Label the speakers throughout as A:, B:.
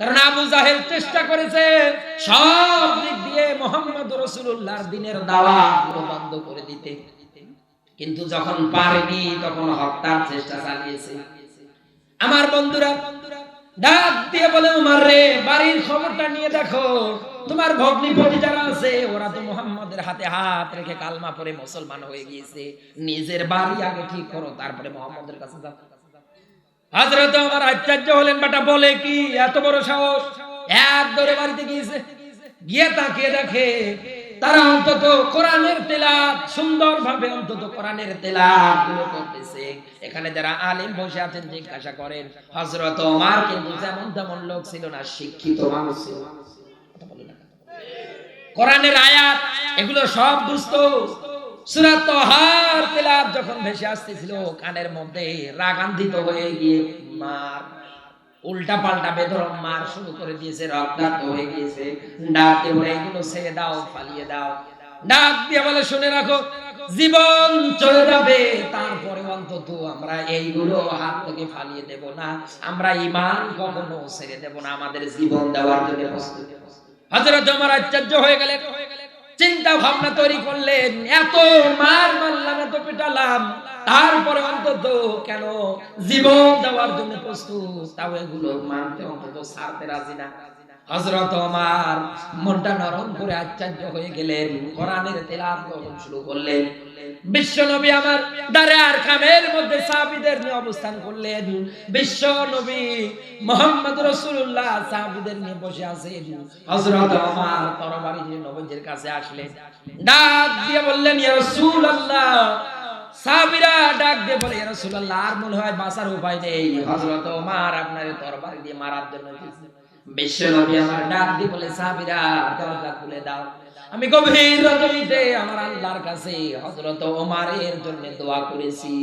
A: কারণ আবু জাহেল চেষ্টা করেছে সব দিক দিয়ে মোহাম্মদ রসুল্লাহর দিনের দাওয়াত পুরো বন্ধ করে দিতে। কিন্তু যখন পারেনি, তখন হত্যার চেষ্টা চালিয়েছে। আমার বন্ধুরা, ডাক দিয়ে বলে, উমার রে, বাড়ির খবরটা নিয়ে দেখো। তোমার ভগ্নিপতি যারা আছে, ওরা তো মোহাম্মদের হাতে হাত রেখে কালমা পরে মুসলমান হয়ে গিয়েছে। নিজের বাড়ি আগে ঠিক করো, তারপরে মোহাম্মদের কাছে যাও। হাজরত আমার আশ্চর্য হলেন, বেটা বলে কি, এত বড় সাহস? এক দরে বাড়িতে গিয়েছে। গিয়ে তাকিয়ে দেখে তারা অন্তত কোরআনের তেলাত সুন্দর ভাবে অন্তত কোরআনের তেলাতগুলো করতেছে। এখানে যারা আলিম বসে আছেন, জিজ্ঞাসা করেন হজরত ওমর কিন্তু যেমন তেমন লোক ছিল না, শিক্ষিত মানুষ ছিল। কোরআনের আয়াত, এগুলো সব বুঝতো যখন ভেসে আসতেছিল, কানের মধ্যে হয়ে গিয়ে মার, উল্টা পাল্টা মার শুরু করে দিয়েছে হয়ে গিয়েছে। এগুলো ছেড়ে দাও, ফালিয়ে দাও। ডাক দিয়ে বলে, শুনে রাখো, জীবন চলে যাবে, তারপরে অন্তত আমরা এইগুলো হাত থেকে ফালিয়ে দেব না। আমরা ইমান কখনো ছেড়ে দেব না, আমাদের জীবন দেওয়ার জন্য প্রস্তুত। হযরত ওমর আশ্চর্য হয়ে গেলেন। চিন্তা ভাবনা তৈরি করলেন, এত মার মারলাম এত পেটালাম তারপরে অন্তত কেন জীবন দেওয়ার জন্য প্রস্তুত? তাও এগুলো মানতে অন্তত ছাড়তে রাজি না। হযরত ওমর মনটা নরম করে আশ্চর্য হয়ে গেলেন, কোরআনের তেলাওয়াত যখন শুরু করলেন। আমার আর ডাক দিয়ে বললেন ডাক দিয়ে বলে মনে হয় বাঁচার উপায় নেই। হযরত আপনার তরবারি দিয়ে মারার জন্য এসেছে বিশ্ব নবী আমার ডাক বলে, সাহাবীরা, দরজা খুলে দাও। আমি গভীর আমার আল্লাহর কাছে হযরত ওমারের জন্য দোয়া করেছি।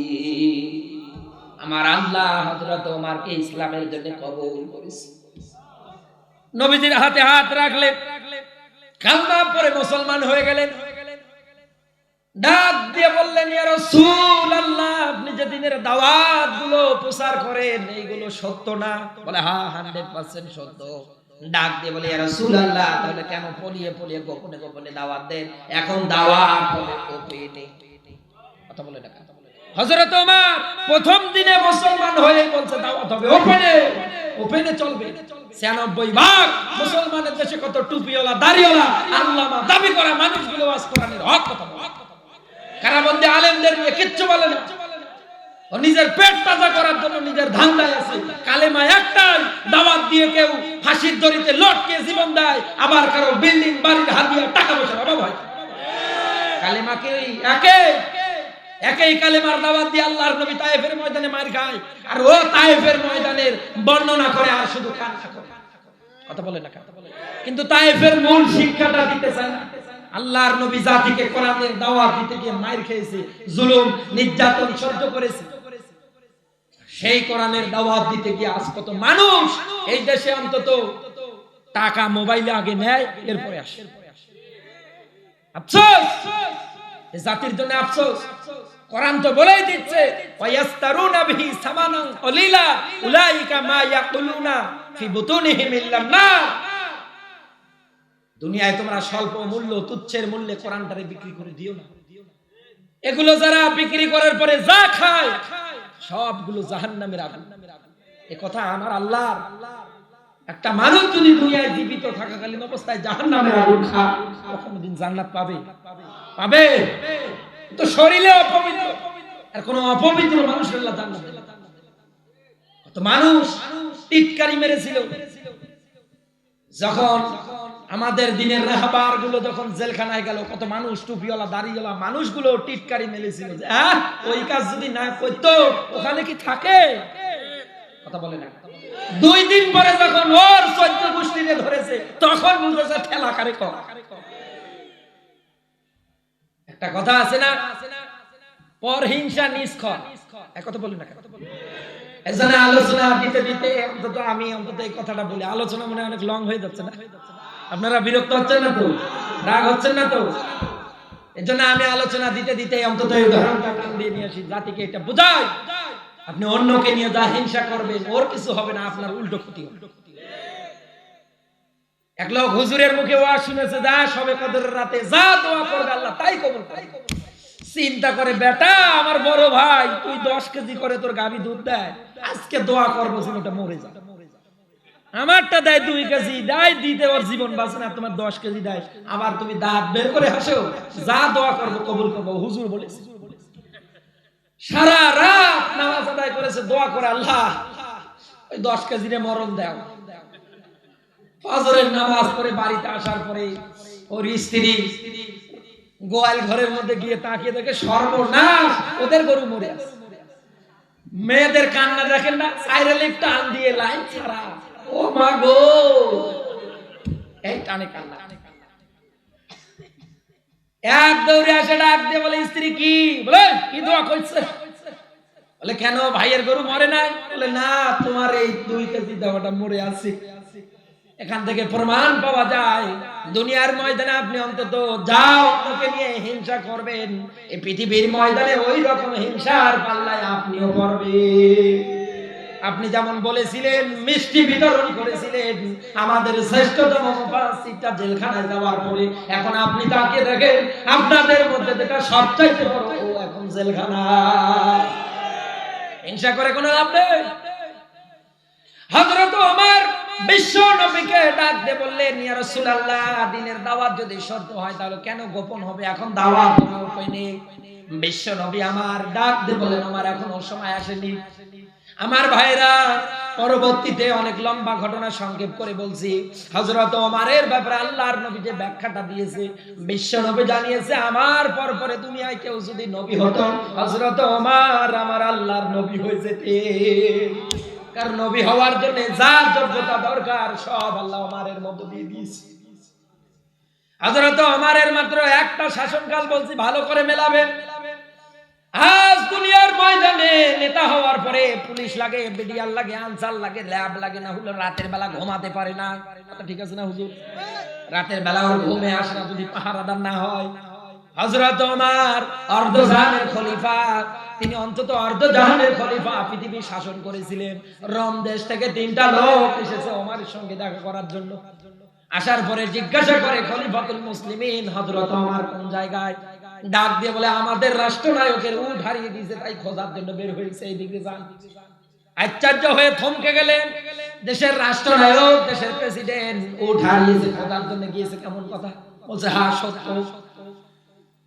A: আমার আল্লাহ হযরত ওমারকে ইসলামের জন্য কবুল করেছে। নবীজির হাতে হাত রাখলে কালমা পরে মুসলমান হয়ে গেলেন। ডাক দিয়ে বললেন, ইয়া রাসূলুল্লাহ, আপনি যে দিনের দাওয়াতগুলো প্রচার করেন, এইগুলো সত্য না? বলে হ্যাঁ 100% সত্য। ডাক দিয়ে বলে, ইয়া রাসূলুল্লাহ, তাহলে কেন পলিয়ে পলিয়ে গোপনে গোপনে দাওয়াত দেন? এখন দাওয়াত হবে ওপেনে কথা বলে না হযরত ওমর প্রথম দিনে মুসলমান হয়ে বলছে, দাওয়াত হবে ওপেনে ওপেনে চলবে। 96 ভাগ মুসলমানের দেশে কত টুপিওয়ালা, দাড়িওয়ালা, আল্লামা, দাবি করা মানুষগুলো ওয়াজ কোরআনের হক কথা বলে। কারাবন্দি আলেমদের নিয়ে কিচ্ছু বলে না। নিজের পেট তাজা করার জন্য নিজের ধান্দায় আছে। কালেমা একটাই, দাওয়াত দিয়ে কেউ ফাঁসির দড়িতে লটকে জীবন দেয়, আবার কারও বিল্ডিং, বাড়ির হাদিয়া টাকা পয়সার অভাব হয়। কালেমাকে একে। একই কালেমার দাওয়াত দিয়ে আল্লাহর নবী তায়েফের ময়দানে মার খায়। আর ও তায়েফের ময়দানের বর্ণনা করে আর শুধু কথা বলে না কথা বলে কিন্তু তায়েফের মূল শিক্ষাটা দিতে চায় না। আল্লাহর নবী জাতিকে কোরআনের দাওয়াত দিতে গিয়ে মাইর খেয়েছে, জুলুম, নির্যাতন সহ্য করেছে। সেই কোরআনের দাওয়াত দিতে গিয়ে আজ কত মানুষ এই দেশে অন্তত টাকা, মোবাইলে আগে নেয়, এরপরে আসে। আফসোস! এই জাতির জন্য আফসোস। কোরআন তো বলেই দিচ্ছে ওয়ায়াস্তারুনা বিহি সামানান কলিলা, উলাইকা মা ইয়াকুলুনা ফি বুতুনিহিম ইল্লান নার দুনিয়ায় তোমরা স্বল্প মূল্য, তুচ্ছের মূল্যে কোরআনটারে বিক্রি করে দিও না। এগুলো যারা বিক্রি করার পরে যা খায়, সবগুলো জাহান্নামের আগুন। এ কথা আমার আল্লাহর। একটা মানুষ যদি দুনিয়ায় জীবিত থাকাকালীন অবস্থায় জাহান্নামের আগুন খায় কোনদিন জান্নাত পাবে? পাবে। তো শরীরে অপবিত্র। আর কোন অপবিত্র মানুষ আল্লাহ জান্নাত মানুষ টিটকারি মেরেছিল। যখন আমাদের দিনের রাহবারগুলো যখন জেলখানায় গেল, কত মানুষ, টুপিওয়ালা, দাড়িওয়ালা, মানুষগুলো টিটকারি মেলেছিল যে ওই কাজ যদি না করতো, ওখানে কি থাকে? কথা বলে না। দুই দিন পরে যখন ওর চৈত্য গোষ্ঠীরে ধরেছে, তখন বুঝেছে ঠেলা কারে কর? একটা কথা আছে না? পর হিংসা নিষ্কর এক কথা বলি না? এজন্য আলোচনা দিতে দিতে অন্তত আমি অন্তত এই কথাটা বলি। আলোচনা মনে অনেক লং হয়ে যাচ্ছে না? আপনারা বিরক্ত হচ্ছেন না তো? রাগ হচ্ছেন না তো? এর জন্য আমি আলোচনা দিতে দিতে অন্তত এই উদাহরণটা টান দিয়ে নিয়ে আসি, জাতিকে এটা বোঝাই। আপনি অন্যকে নিয়ে যা হিংসা করবেন, ওর কিছু হবে না, আপনার উল্টো ক্ষতি হবে। এক লোক হুজুরের মুখে ওয়াজ শুনেছে, যা সবে কদরের রাতে, যা দোয়া করবে আল্লাহ, তাই কবুল করে। চিন্তা করে, বেটা, আমার বড় ভাই, তুই দশ কেজি করে তোর গাভী দুধ দেয়, আজকে দোয়া করব ওটা মরে যা আমারটা দেয় দুই কেজি, দেয় দিতে ওর জীবন বাঁচে না, তোমার দশ কেজি দেয়। আবার তুমি দাঁত বের করে হাসো, যা দোয়া করব কবুল করব। হুজুর বলেছে। সারা রাত নামাজ আদায় করেছে, দোয়া করে আল্লাহ, ওই দশ কেজি রে মরণ দাও। ফজরের নামাজ পড়ে বাড়িতে আসার পরে ওর স্ত্রী গোয়াল ঘরের মধ্যে গিয়ে তাকিয়ে দেখে সর্বনাশ, ওদের গরু মরে মেয়েদের কান্না দেখেন না সাইরে লিফট টান দিয়ে লাইন ছাড়া। এক দৌড়ে আসে ডাক দিয়ে বলে, স্ত্রী কি? বলে, কি দোয়া করছে? বলে, কেন? ভাইয়ের গরু মরে নাই? বলে, না, তোমার এই দুই কেজি দেওয়াটা মরে আছে। এখান থেকে প্রমাণ পাওয়া যায়, দুনিয়ার ময়দানে আপনি অন্তত যাও, ওকে নিয়ে হিংসা করবেন। এই পৃথিবীর ময়দানে ওই রকম হিংসার পাল্লায় আপনিও করবেন আপনি যেমন বলেছিলেন, মিষ্টি বিতরণ করেছিলেন, আমাদের শ্রেষ্ঠতম মুফাসসিরটা জেলখানায় যাওয়ার পরে। এখন আপনি তাকে দেখেন, আপনাদের মধ্যে যেটা সবচাইতে বড়, ও এখন জেলখানা হিংসা করে কোনো লাভ নেই। হযরত ওমর বিশ্ব নবীকে ডাক দিয়ে বললেন, ইয়া রাসূলুল্লাহ, দিনের দাওয়াত যদি শর্ত হয়, তাহলে কেন গোপন হবে? এখন দাওয়াত কোনো উপায় নেই। বিশ্ব নবী আমার ডাক দিয়ে বললেন আমার এখনও সময় আসেনি। আমার ভাইরা, পরবর্তীতে অনেক লম্বা ঘটনা সংক্ষেপ করে বলছি। হযরত ওমরের ব্যাপারে আল্লাহর নবী যে ব্যাখ্যাটা দিয়েছে, বিশ্ব নবী জানিয়েছে, আমার পর পরে দুনিয়ায় কেউ যদি নবী হতো, হযরত ওমর আমার আল্লাহর নবী হয়ে যেতে। কারণ নবী হওয়ার জন্য যা যোগ্যতা দরকার, সব আল্লাহ ওমরের মধ্য দিয়ে দিয়েছে। হযরত ওমরের মাত্র একটা শাসনকাল বলছি, ভালো করে মেলাবেন। আজ দুনিয়ার ময়দানে নেতা হওয়ার পরে পুলিশ লাগে বিডিআর লাগে, আনসার লাগে, ল্যাব লাগে না হলো রাতের বেলা ঘুমাতে পারে না। ঠিক আছে না হুজুর? রাতের বেলা ওর ঘুমে আসে না যদি পাহারাদার না হয়। হযরত ওমর, অর্ধজাহানের খলিফা, তিনি অন্তত অর্ধজাহানের খলিফা পৃথিবী শাসন করেছিলেন। রম দেশ থেকে তিনটা লোক এসেছে ওমরের সঙ্গে দেখা করার জন্য। আসার পরে জিজ্ঞাসা করে, খলিফাতুল মুসলিমিন, হযরত ওমর কোন জায়গায়? ডাক দিয়ে বলে, আমাদের রাষ্ট্রনায়কের উঠ হারিয়ে দিয়েছে, তাই খোঁজার জন্য বের হয়েছে এই দিকে যান। আশ্চর্য হয়ে থমকে গেলেন। দেশের রাষ্ট্রনায়ক, দেশের প্রেসিডেন্ট উঠ হারিয়েছে, খোঁজার জন্য গিয়েছে, কেমন কথা? বলছে হ্যাঁ সত্য।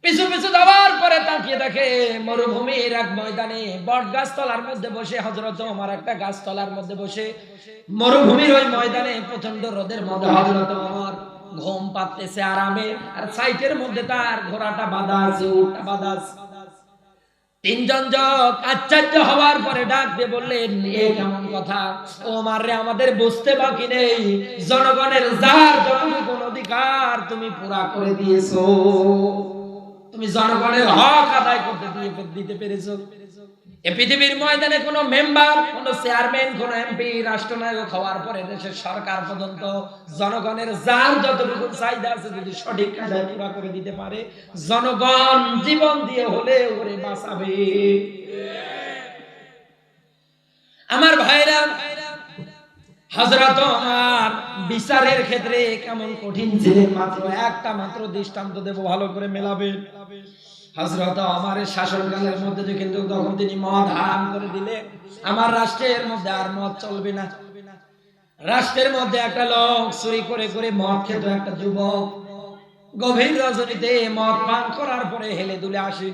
A: পিছু পিছু যাওয়ার পরে তাকিয়ে দেখে মরুভূমির এক ময়দানে বট গাছতলার মধ্যে বসে হজরত আমার একটা গাছতলার মধ্যে বসে মরুভূমির ওই ময়দানে প্রচণ্ড রোদের মধ্যে হজরত আমার ঘুম পাততেছে আরামে, আর সাইটের মধ্যে তার ঘোড়াটা বাঁধা আছে উটটা বাঁধা আছে তিনজন যোগ আশ্চর্য হওয়ার পরে ডাক দিয়ে বললেন, এ কেমন কথা? ও মাররে আমাদের বুঝতে বাকি নেই। জনগণের যার যতটুকু অধিকার তুমি পুরা করে দিয়েছ। তুমি জনগণের হক আদায় করতে দিয়ে দিতে পেরেছ। এ পৃথিবীর ময়দানে কোন মেম্বার, কোন চেয়ারম্যান, কোন এমপি, রাষ্ট্রনায়ক হওয়ার পরে দেশের সরকার পর্যন্ত জনগণের যার যতটুকু চাহিদা আছে যদি সঠিক কাজে পুরা করে দিতে পারে, জনগণ জীবন দিয়ে হলে ওরে বাঁচাবে। আমার ভাইরা হজরত আমার বিচারের ক্ষেত্রে কেমন কঠিন যে মাত্র, একটা মাত্র দৃষ্টান্ত দেব ভালো করে মেলাবেন হজরত আমার শাসনকালের মধ্যে যে কিন্তু তখন তিনি মদ হারাম করে দিলে। আমার রাষ্ট্রের মধ্যে আর মদ চলবে না। রাষ্ট্রের মধ্যে একটা লোক চুরি করে করে মদ খেত একটা যুবক। গভীর রজনীতে মদ পান করার পরে হেলে দুলে আসে।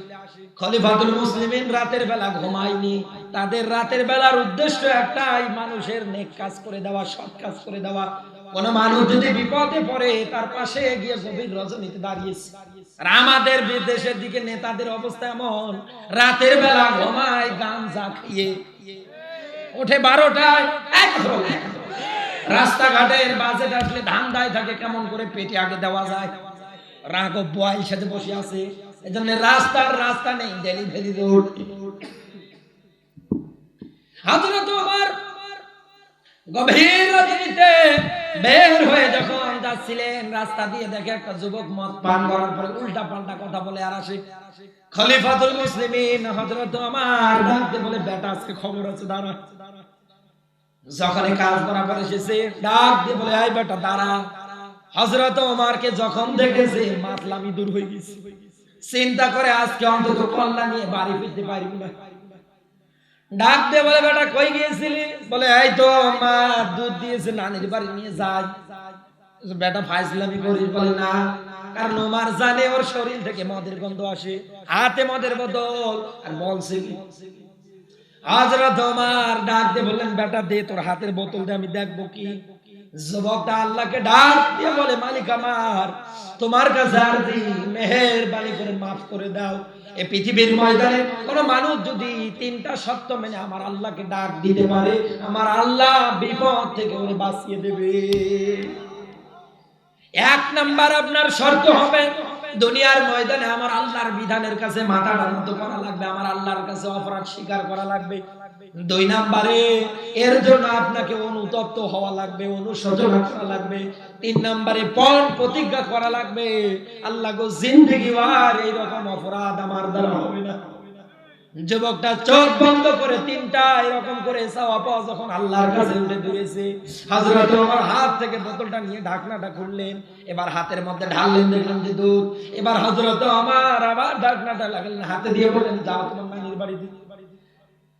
A: খলিফাতুল মুসলিমিন রাতের বেলা ঘুমায়নি। তাদের রাতের বেলার উদ্দেশ্য একটাই, মানুষের নেক কাজ করে দেওয়া, সৎ কাজ করে দেওয়া। কোন মানুষ যদি বিপদে পড়ে, তার পাশে গিয়ে গভীর রজনীতে দাঁড়িয়েছে। আর আমাদের বিদেশের দিকে নেতাদের অবস্থা এমন, রাতের বেলা ঘুমায়, গান যা খাইয়ে। ওঠে বারোটায় রাস্তাঘাটের বাজেট আসলে ধান দায় থাকে, কেমন করে পেটে আগে দেওয়া যায়। রাঘব বয়েল সাথে বসে আছে। এজন্য রাস্তার রাস্তা নেই, ডেলিভারি রোড। হাজরত আমার গভীর রজনীতে বের হয়ে যখন যাচ্ছিলেন, রাস্তা দিয়ে দেখে একটা যুবক মদ পান করার পরে উল্টা পাল্টা কথা বলে আর আসে, খলিফাতুল মুসলিমিন, হযরত আমার ডাকতে বলে, বেটা, আজকে খবর আছে, দাঁড়া। যখন কাজ বরাবর এসেছে ডাক দিয়ে বলে আই বেটা, দাঁড়া। হজরত ওমারকে যখন দেখেছে, মাতলামি দূর হয়ে গেছে। চিন্তা করে আজকে অন্তত কল্লা নিয়ে বাড়ি ফিরতে পারবি না। ডাক দে বলে, বেটা, কই গিয়েছিলি? বলে, এই তো মা, দুধ দিয়েছে, নানির বাড়ি নিয়ে যাই। বেটা ফাইসলামি করি বলে, না, কারণ ওমার জানে ওর শরীর থেকে মদের গন্ধ আসে, হাতে মদের বোতল আর বলছে আজ রাত ওমার ডাক দিয়ে বললেন, বেটা, দে তোর হাতের বোতল, দে, আমি দেখব কি? যুবকটা আল্লাহকে ডাক দিয়ে বলে, মালিক আমার, তোমার কাছে আর মেহের বাণী করে মাফ করে দাও। এই পৃথিবীর ময়দানে কোন মানুষ যদি তিনটা সত্য মেনে আমার আল্লাহকে ডাক দিতে পারে, আমার আল্লাহ বিপদ থেকে ওরে বাঁচিয়ে দেবে। এক নাম্বার আপনার শর্ত হবে দুনিয়ার ময়দানে আমার আল্লাহর বিধানের কাছে মাথা নত করা লাগবে, আমার আল্লাহর কাছে অপরাধ স্বীকার করা লাগবে। দুই নাম্বারে, এর জন্য আপনাকে অনুতপ্ত হওয়া লাগবে, অনুশোচনা করা লাগবে। তিন নাম্বারে পণ প্রতিজ্ঞা করা লাগবে। আল্লাহ গো, জিন্দেগি আর এইরকম অপরাধ আমার দ্বারা হবে না। যুবকটা চোখ বন্ধ করে তিনটা এরকম করে চাওয়া পাওয়া যখন আল্লাহর কাছে উঠে দূরেছে হযরত ওমর হাত থেকে বোতলটা নিয়ে ঢাকনাটা খুললেন, এবার হাতের মধ্যে ঢাললেন, দেখলেন যে দুধ। এবার হযরত ওমর আবার ঢাকনাটা লাগালেন, হাতে দিয়ে বলেন যাও তোমার নানির বাড়িতে।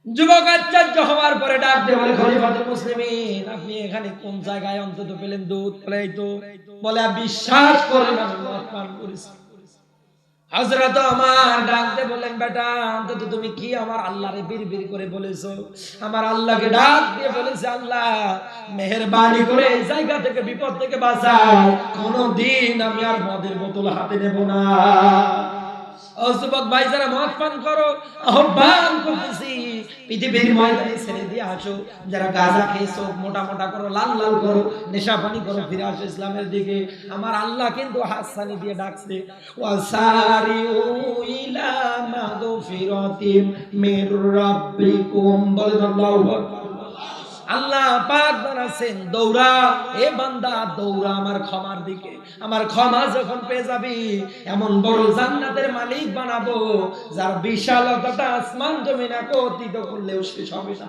A: যুবক আশ্চর্য হওয়ার পরে ডাক দিয়ে বলে, খলিফাতুল মুসলিমিন, আপনি এখানে কোন জায়গায় অন্তত পেলেন দুধ? বলে তো। বলে বিশ্বাস করেন আমি মদ পান করেছি। হযরত আমার ডাকতে বললেন, বেটা, অন্তত তুমি কি আমার আল্লাহরে বীর করে বলেছ? আমার আল্লাহকে ডাক দিয়ে বলেছে, আল্লাহ, মেহরবানি করে এই জায়গা থেকে, বিপদ থেকে বাঁচাও। কোনদিন আমি আর মদের বোতল হাতে নেব না। অসুবক ভাই, যারা মদ পান করো, আহ্বান করতেছি। পৃথিবীর ময়দানে ছেড়ে দিয়ে আসো। যারা গাঁজা খেয়েছো, মোটা মোটা করো, লাল লাল করো, নেশা পানি করো, ফিরে আসো ইসলামের দিকে। আমার আল্লাহ কিন্তু হাসানি দিয়ে ডাকছে ওয়াসারিউ ইলা মাগফিরাতিম মির রাব্বিকুম। বলে আল্লাহু আকবার। আল্লাহ পাক বানাছেন, দৌড়া। এ বান্দা, দৌড়া আমার ক্ষমার দিকে। আমার ক্ষমা যখন পেয়ে যাবি, এমন বড় জান্নাতের মালিক বানাবো, যার বিশালতাটা আসমান জমিন একত্রিত করলেও শেষ হবে না।